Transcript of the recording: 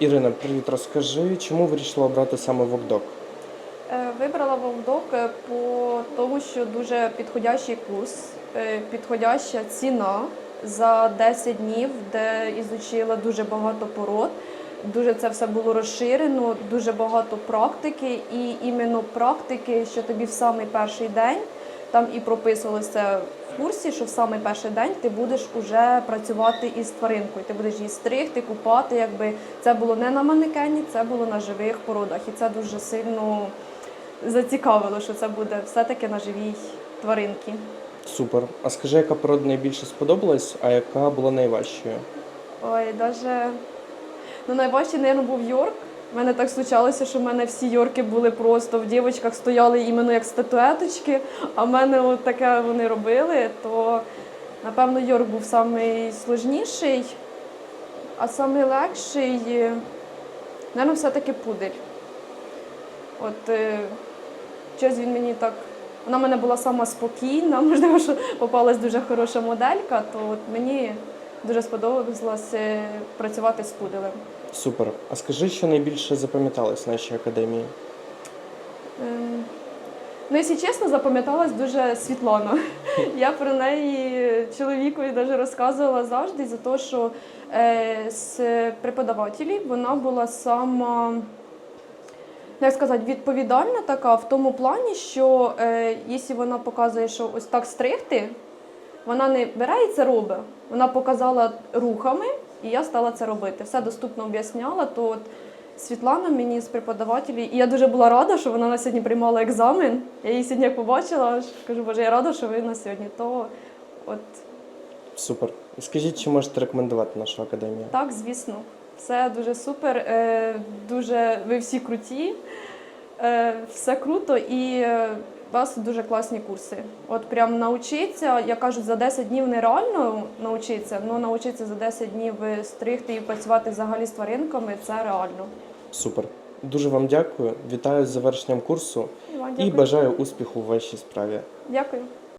Ірина, привіт, розкажи, чому вирішила обрати саме вокдок? Е, Вибрала Вовдок е, по тому, що дуже підходящий курс, е, підходяща ціна за 10 днів, де ізучила дуже багато пород. Дуже це все було розширено, дуже багато практики, і іменно практики, що тобі в самий перший день там і прописувалося курсі, що в самий перший день ти будеш уже працювати із тваринкою. Ти будеш її стригти, купати. Якби це було не на манекені, це було на живих породах. І це дуже сильно зацікавило, що це буде все-таки на живій тваринці. Супер. А скажи, яка порода найбільше сподобалась, а яка була найважчою? Ой, даже ну найважче, мабуть, був Йорк. У мене так случалося, що в мене всі йорки були просто в дівчатках стояли іменно як статуеточки, а в мене от таке вони робили, то напевно Йорк був самий сложніший, а самий легший, мабуть, все-таки пудель. От е, щось він мені так. Вона в мене була сама спокійна, можливо, що попалась дуже хороша моделька, то от мені дуже сподобалось е, працювати з пуделем. Супер. А скажи, що найбільше запам'яталось в нашій академії? Ем, Ну, якщо чесно, запам'яталась дуже Світлана. Я про неї чоловікові навіть розказувала завжди за те, що е, з преподавателів вона була сама, як сказати, відповідальна така в тому плані, що е, якщо вона показує, що ось так стригти, вона не бере і це робить. Вона показала рухами, і я стала це робити. Все доступно об'ясняла. То от Світлана мені з преподавателів, і я дуже була рада, що вона на сьогодні приймала екзамен. Я її сьогодні як побачила, аж кажу, боже, я рада, що ви на сьогодні. То от Супер. Скажіть, чи можете рекомендувати нашу академію? так, звісно, все дуже супер. Е, дуже ви всі круті, е, все круто і е, у вас дуже класні курси. От прям навчитися, я кажу, за 10 днів нереально навчитися, але навчитися за 10 днів стригти і працювати взагалі з тваринками це реально. Супер. Дуже вам дякую. Вітаю з завершенням курсу і, і бажаю успіху в вашій справі. Дякую.